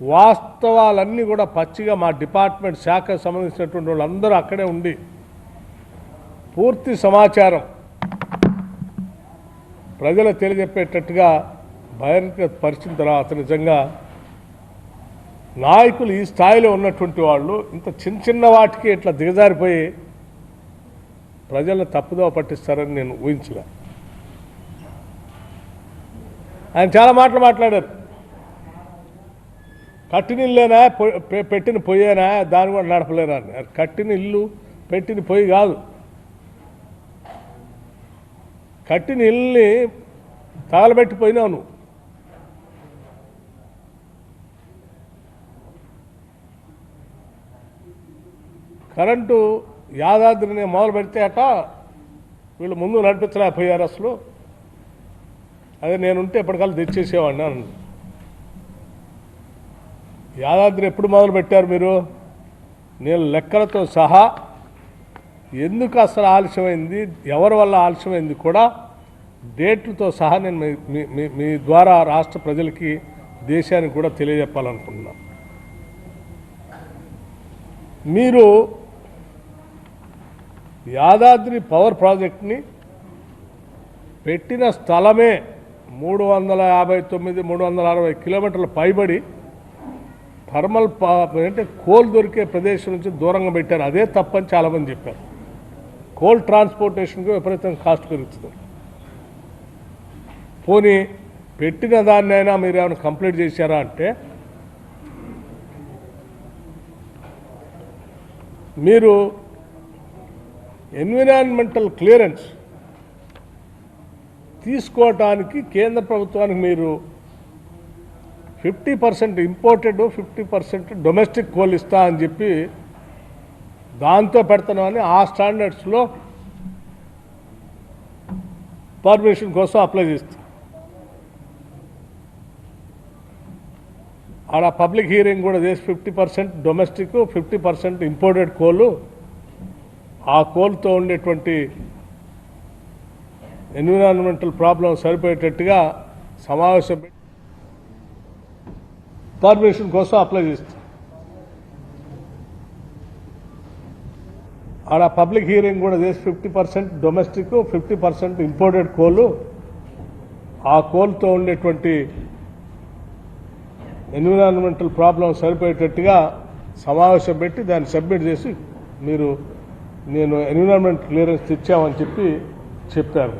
వాస్తవాలన్నీ కూడా పచ్చిగా మా డిపార్ట్మెంట్ శాఖకు సంబంధించినటువంటి వాళ్ళందరూ అక్కడే ఉండి పూర్తి సమాచారం ప్రజలకు తెలియజెప్పేటట్టుగా బహిర్గతపరిచిన తర్వాత నిజంగా నాయకులు ఈ స్థాయిలో ఉన్నటువంటి వాళ్ళు ఇంత చిన్న చిన్న వాటికి ఇట్లా దిగజారిపోయి ప్రజలను తప్పుదోవ పట్టిస్తారని నేను ఊహించలే. ఆయన చాలా మాటలు మాట్లాడారు. కట్టిన ఇల్లేనా పెట్టిన పొయ్యేనా? దాన్ని కూడా నడపలేనా? కట్టిన ఇల్లు పెట్టిన పొయ్యి కాదు. కట్టిన ఇల్లుని తగలబెట్టిపోయినావు నువ్వు. కరెంటు యాదాద్రిని మొదలు పెడితే అట వీళ్ళు ముందు నడిపించలేకపోయారు అసలు. అదే నేనుంటే ఎప్పటికల్లా తెచ్చేసేవాడిని అన్నాను యాదాద్రి ఎప్పుడు మొదలు పెట్టారు మీరు? నేను లెక్కలతో సహా ఎందుకు అసలు ఆలస్యమైంది ఎవరి వల్ల ఆలస్యమైంది కూడా డేట్లతో సహా నేను మీ- మీ- మీ- మీ ద్వారా రాష్ట్ర ప్రజలకి దేశానికి కూడా తెలియజెప్పాలనుకుంటున్నాను మీరు యాదాద్రి పవర్ ప్రాజెక్ట్ని పెట్టిన స్థలమే మూడు వందల యాభై తొమ్మిది మూడు వందల అరవై కిలోమీటర్ల పైబడి థర్మల్ పా అంటే కోల్ దొరికే ప్రదేశం నుంచి దూరంగా పెట్టారు. అదే తప్పని చాలామంది చెప్పారు. కోల్ ట్రాన్స్పోర్టేషన్కి విపరీతంగా కాస్ట్ పెరుగుతుంది. పోనీ పెట్టిన దాన్నైనా మీరు ఏమైనా కంప్లీట్ చేశారా అంటే మీరు ఎన్విరాన్మెంటల్ క్లియరెన్స్ తీసుకోవటానికి కేంద్ర ప్రభుత్వానికి మీరు fifty percent imported fifty percent domestic coal ఇస్తా అని చెప్పి దాంతో పెడుతున్నామని ఆ స్టాండర్డ్స్లో పర్మిషన్ కోసం అప్లై చేస్తాం. ఆడ పబ్లిక్ హీరింగ్ కూడా చేసి fifty percent domestic fifty percent imported coal. ఆ కోల్తో ఉండేటువంటి ఎన్విరాన్మెంటల్ ప్రాబ్లం సరిపోయేటట్టుగా సమావేశం పెట్టి పర్మిషన్ కోసం అప్లై చేస్తాం ఆడ పబ్లిక్ హీరింగ్ కూడా చేసి fifty percent domestic fifty percent imported కోళ్ళు. ఆ కోల్తో ఉండేటువంటి ఎన్విరాన్మెంటల్ ప్రాబ్లం సరిపోయేటట్టుగా సమావేశం పెట్టి దాన్ని సబ్మిట్ చేసి మీరు నేను ఎన్విరాన్మెంట్ క్లియరెన్స్ తెచ్చామని చెప్పి చెప్పారు.